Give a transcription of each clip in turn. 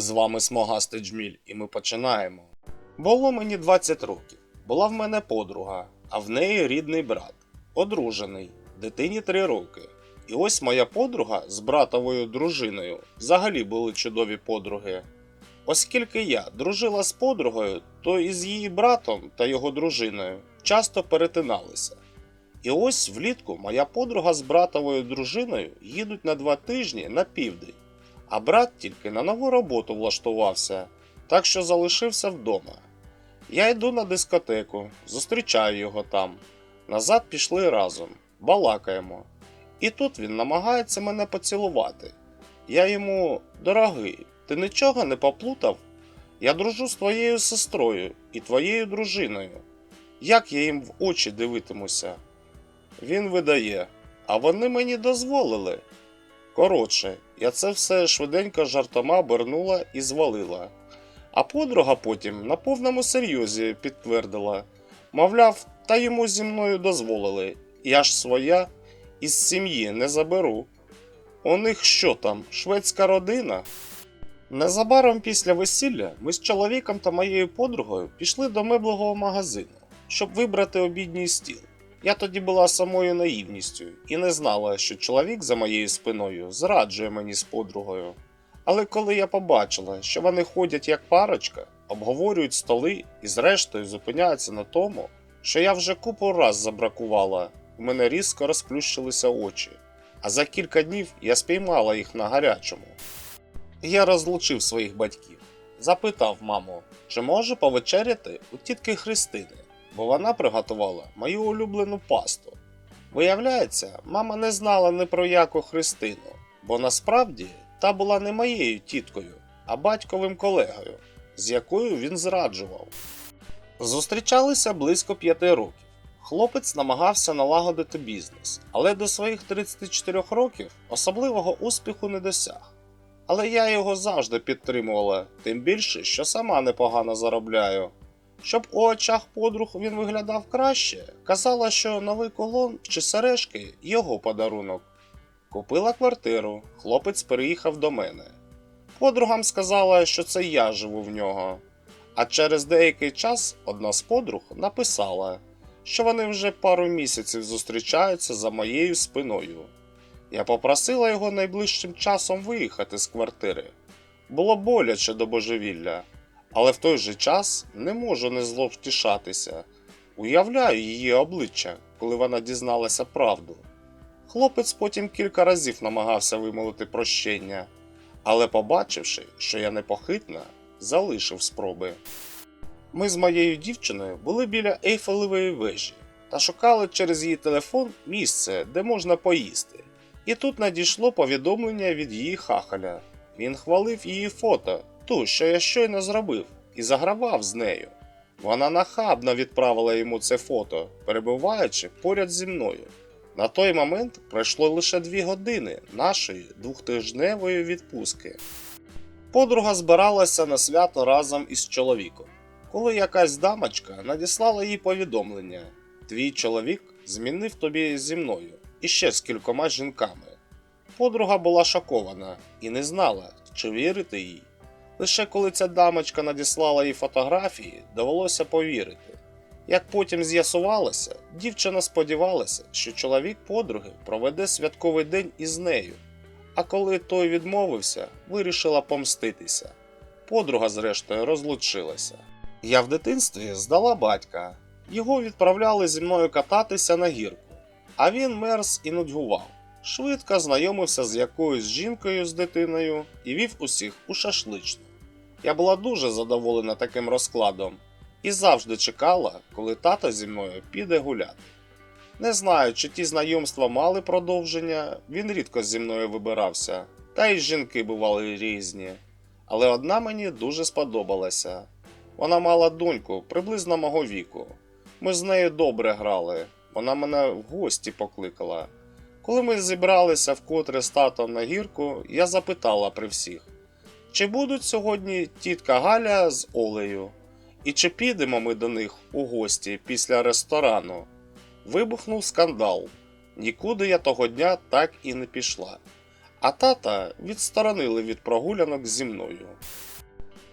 З вами Смогастий Джміль, і ми починаємо. Було мені 20 років. Була в мене подруга, а в неї рідний брат, одружений, дитині 3 роки. І ось моя подруга з братовою дружиною взагалі були чудові подруги. Оскільки я дружила з подругою, то із її братом та його дружиною часто перетиналися. І ось влітку моя подруга з братовою дружиною їдуть на два тижні на південь, а брат тільки на нову роботу влаштувався, так що залишився вдома. Я йду на дискотеку, зустрічаю його там. Назад пішли разом, балакаємо. І тут він намагається мене поцілувати. Я йому, дорогий, ти нічого не поплутав? Я дружу з твоєю сестрою і твоєю дружиною. Як я їм в очі дивитимуся? Він видає, а вони мені дозволили. Коротше, я це все швиденько жартома обернула і звалила. А подруга потім на повному серйозі підтвердила: мовляв, та йому зі мною дозволили, я ж своя із сім'ї не заберу. У них що там, шведська родина? Незабаром після весілля ми з чоловіком та моєю подругою пішли до меблевого магазину, щоб вибрати обідній стіл. Я тоді була самою наївністю і не знала, що чоловік за моєю спиною зраджує мені з подругою. Але коли я побачила, що вони ходять як парочка, обговорюють столи і зрештою зупиняються на тому, що я вже купу раз забракувала, у мене різко розплющилися очі, а за кілька днів я спіймала їх на гарячому. Я розлучив своїх батьків, запитав маму, чи можу повечеряти у тітки Христини, бо вона приготувала мою улюблену пасту. Виявляється, мама не знала ні про яку Христину, бо насправді та була не моєю тіткою, а батьковим колегою, з якою він зраджував. Зустрічалися близько п'яти років. Хлопець намагався налагодити бізнес, але до своїх 34 років особливого успіху не досяг. Але я його завжди підтримувала, тим більше, що сама непогано заробляю. Щоб у очах подруг він виглядав краще, казала, що новий колон чи сережки його подарунок. Купила квартиру, хлопець переїхав до мене. Подругам сказала, що це я живу в нього. А через деякий час одна з подруг написала, що вони вже пару місяців зустрічаються за моєю спиною. Я попросила його найближчим часом виїхати з квартири. Було боляче до божевілля, але в той же час не можу не зловтішатися. Уявляю її обличчя, коли вона дізналася правду. Хлопець потім кілька разів намагався вимолити прощення, але, побачивши, що я непохитна, залишив спроби. Ми з моєю дівчиною були біля Ейфелевої вежі та шукали через її телефон місце, де можна поїсти. І тут надійшло повідомлення від її хахаля. Він хвалив її фото, ту, що я щойно зробив, і загравав з нею. Вона нахабно відправила йому це фото, перебуваючи поряд зі мною. На той момент пройшло лише дві години нашої двохтижневої відпустки. Подруга збиралася на свято разом із чоловіком, коли якась дамочка надіслала їй повідомлення: Твій чоловік змінив тобі зі мною і ще з кількома жінками. Подруга була шокована і не знала, чи вірити їй. Лише коли ця дамочка надіслала їй фотографії, довелося повірити. Як потім з'ясувалося, дівчина сподівалася, що чоловік подруги проведе святковий день із нею. А коли той відмовився, вирішила помститися. Подруга, зрештою, розлучилася. Я в дитинстві здала батька. Його відправляли зі мною кататися на гірку, а він мерз і нудьгував. Швидко знайомився з якоюсь жінкою з дитиною і вів усіх у шашличну. Я була дуже задоволена таким розкладом і завжди чекала, коли тато зі мною піде гуляти. Не знаю, чи ті знайомства мали продовження, він рідко зі мною вибирався, та й жінки бували різні. Але одна мені дуже сподобалася. Вона мала доньку приблизно мого віку. Ми з нею добре грали, вона мене в гості покликала. Коли ми зібралися вкотре з татом на гірку, я запитала при всіх, чи будуть сьогодні тітка Галя з Олею, і чи підемо ми до них у гості після ресторану. Вибухнув скандал. Нікуди я того дня так і не пішла. а тата відсторонили від прогулянок зі мною.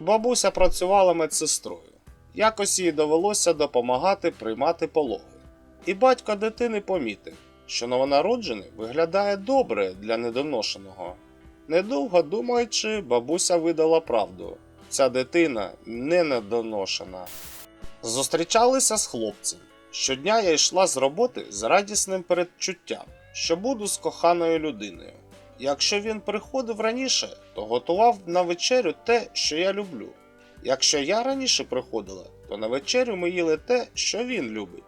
Бабуся працювала медсестрою. Якось їй довелося допомагати приймати пологи. І батько дитини помітив, що новонароджений виглядає добре для недоношеного. Недовго думаючи, бабуся видала правду. Ця дитина не недоношена. Зустрічалися з хлопцем. Щодня я йшла з роботи з радісним передчуттям, що буду з коханою людиною. Якщо він приходив раніше, то готував на вечерю те, що я люблю. Якщо я раніше приходила, то на вечерю ми їли те, що він любить.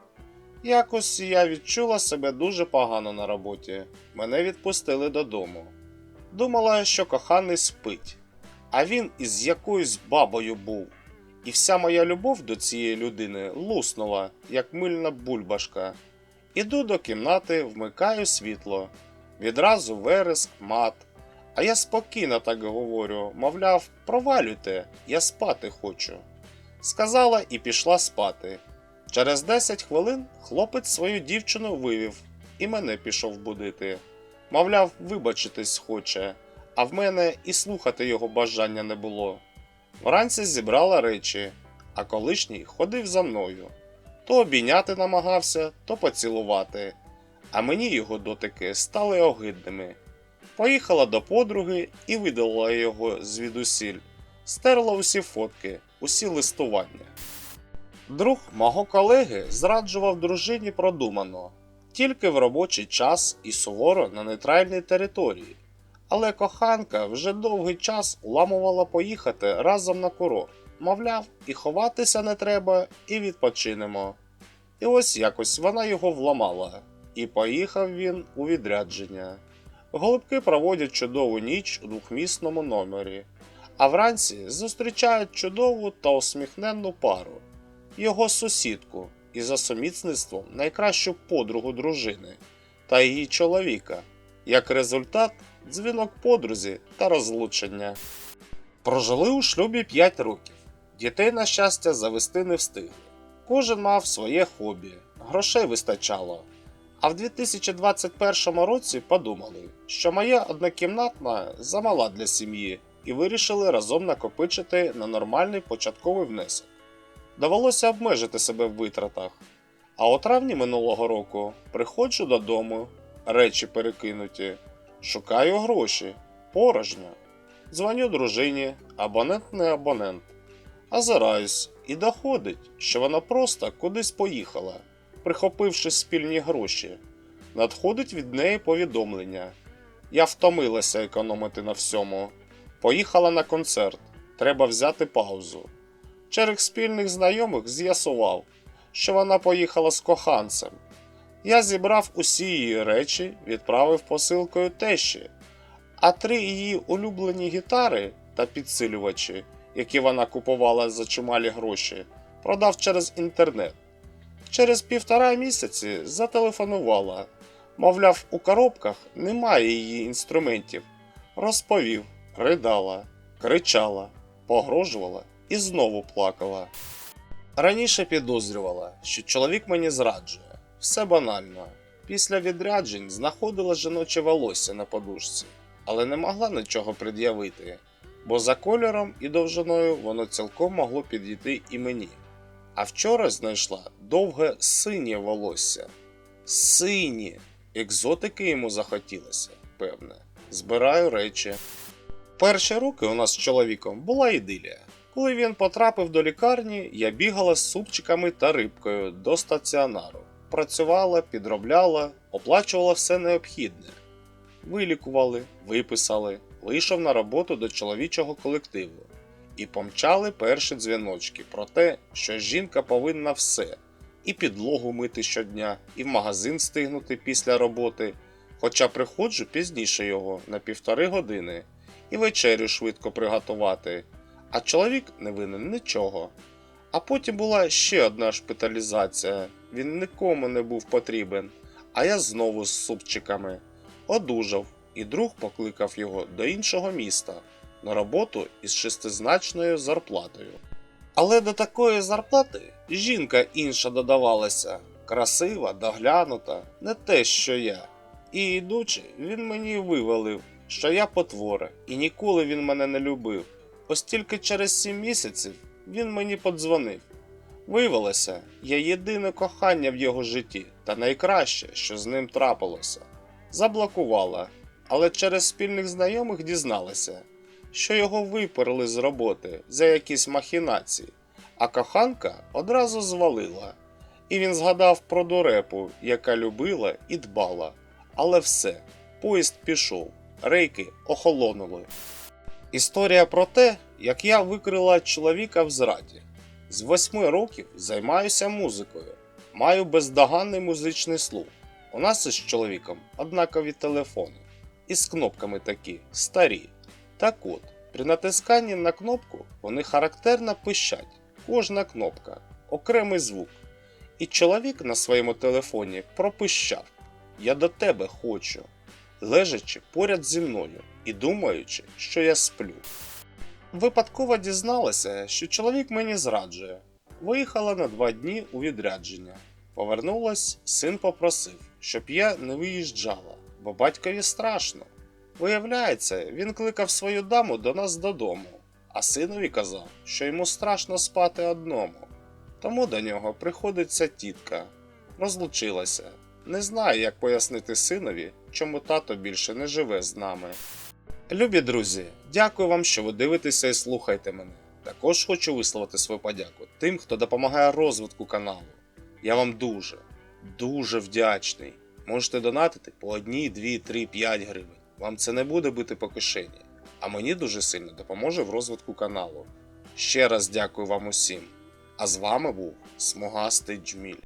Якось я відчула себе дуже погано на роботі. Мене відпустили додому. Думала, що коханий спить, а він із якоюсь бабою був. І вся моя любов до цієї людини луснула, як мильна бульбашка. Іду до кімнати, вмикаю світло. Відразу вереск, мат. А я спокійно так говорю, мовляв, провалюйте, я спати хочу. Сказала і пішла спати. Через 10 хвилин хлопець свою дівчину вивів і мене пішов будити. Мовляв, вибачитись хоче, а в мене і слухати його бажання не було. Вранці зібрала речі, а колишній ходив за мною. То обійняти намагався, то поцілувати, а мені його дотики стали огидними. Поїхала до подруги і видала його звідусіль, стерла усі фотки, усі листування. Друг мого колеги зраджував дружині продумано, тільки в робочий час і суворо на нейтральній території. Але коханка вже довгий час уламувала поїхати разом на курорт. Мовляв, і ховатися не треба, і відпочинемо. І ось якось вона його вламала, і поїхав він у відрядження. Голубки проводять чудову ніч у двохмісному номері, а вранці зустрічають чудову та усміхненну пару, його сусідку і за сумісництвом найкращу подругу дружини та її чоловіка. Як результат, дзвінок подрузі та розлучення. Прожили у шлюбі 5 років. Дітей, на щастя, завести не встигли. Кожен мав своє хобі, грошей вистачало. А в 2021 році подумали, що моя однокімнатна замала для сім'ї і вирішили разом накопичити на нормальний початковий внесок. Довелося обмежити себе в витратах. А у травні минулого року приходжу додому, речі перекинуті, шукаю гроші, порожньо. Дзвоню дружині, абонент не абонент. Озираюсь, і доходить, що вона просто кудись поїхала, прихопивши спільні гроші. Надходить від неї повідомлення. Я втомилася економити на всьому. Поїхала на концерт, треба взяти паузу. Через спільних знайомих з'ясував, що вона поїхала з коханцем. Я зібрав усі її речі, відправив посилкою тещі, а три її улюблені гітари та підсилювачі, які вона купувала за чималі гроші, продав через інтернет. Через півтора місяці зателефонувала. Мовляв, у коробках немає її інструментів. Розповів, ридала, кричала, погрожувала і знову плакала. Раніше підозрювала, що чоловік мені зраджує. Все банально. Після відряджень знаходила жіноче волосся на подушці, але не могла нічого пред'явити, бо за кольором і довжиною воно цілком могло підійти і мені. А вчора знайшла довге синє волосся. Синє! Екзотики йому захотілося, певне. Збираю речі. Перші роки у нас з чоловіком була ідилія. Коли він потрапив до лікарні, я бігала з супчиками та рибкою до стаціонару. Працювала, підробляла, оплачувала все необхідне. Вилікували, виписали, вийшов на роботу до чоловічого колективу. І помчали перші дзвіночки про те, що жінка повинна все: і підлогу мити щодня, і в магазин встигнути після роботи. Хоча приходжу пізніше його на півтори години, і вечерю швидко приготувати. А чоловік не винен нічого. А потім була ще одна шпиталізація. Він нікому не був потрібен. А я знову з супчиками. Одужав, і друг покликав його до іншого міста на роботу із шестизначною зарплатою. Але до такої зарплати жінка інша додавалася, красива, доглянута, не те, що я. І йдучи, він мені вивалив, що я потвора, і ніколи він мене не любив. Ось тільки через сім місяців він мені подзвонив. Виявилося, я єдине кохання в його житті та найкраще, що з ним трапилося. Заблокувала, але через спільних знайомих дізналася, що його виперли з роботи за якісь махінації, а коханка одразу звалила. І він згадав про дурепу, яка любила і дбала. Але все, поїзд пішов, рейки охолонули. Історія про те, як я викрила чоловіка в зраді. З восьми років займаюся музикою, маю бездоганний музичний слух. У нас із чоловіком однакові телефони, із кнопками такі старі. Так от, при натисканні на кнопку вони характерно пищать. Кожна кнопка, окремий звук. І чоловік на своєму телефоні пропищав: Я до тебе хочу, лежачи поряд зі мною і думаючи, що я сплю. Випадково дізналася, що чоловік мені зраджує. Виїхала на два дні у відрядження. Повернулась, син попросив, щоб я не виїжджала, бо батькові страшно. Виявляється, він кликав свою даму до нас додому, а синові казав, що йому страшно спати одному. Тому до нього приходиться тітка. Розлучилася. Не знаю, як пояснити синові, чому тато більше не живе з нами. Любі друзі, дякую вам, що ви дивитеся і слухаєте мене. Також хочу висловити свою подяку тим, хто допомагає розвитку каналу. Я вам дуже, дуже вдячний. Можете донатити по 1, 2, 3, 5 гривень. Вам це не буде бити по кишені, а мені дуже сильно допоможе в розвитку каналу. Ще раз дякую вам усім. А з вами був Смугастий Джміль.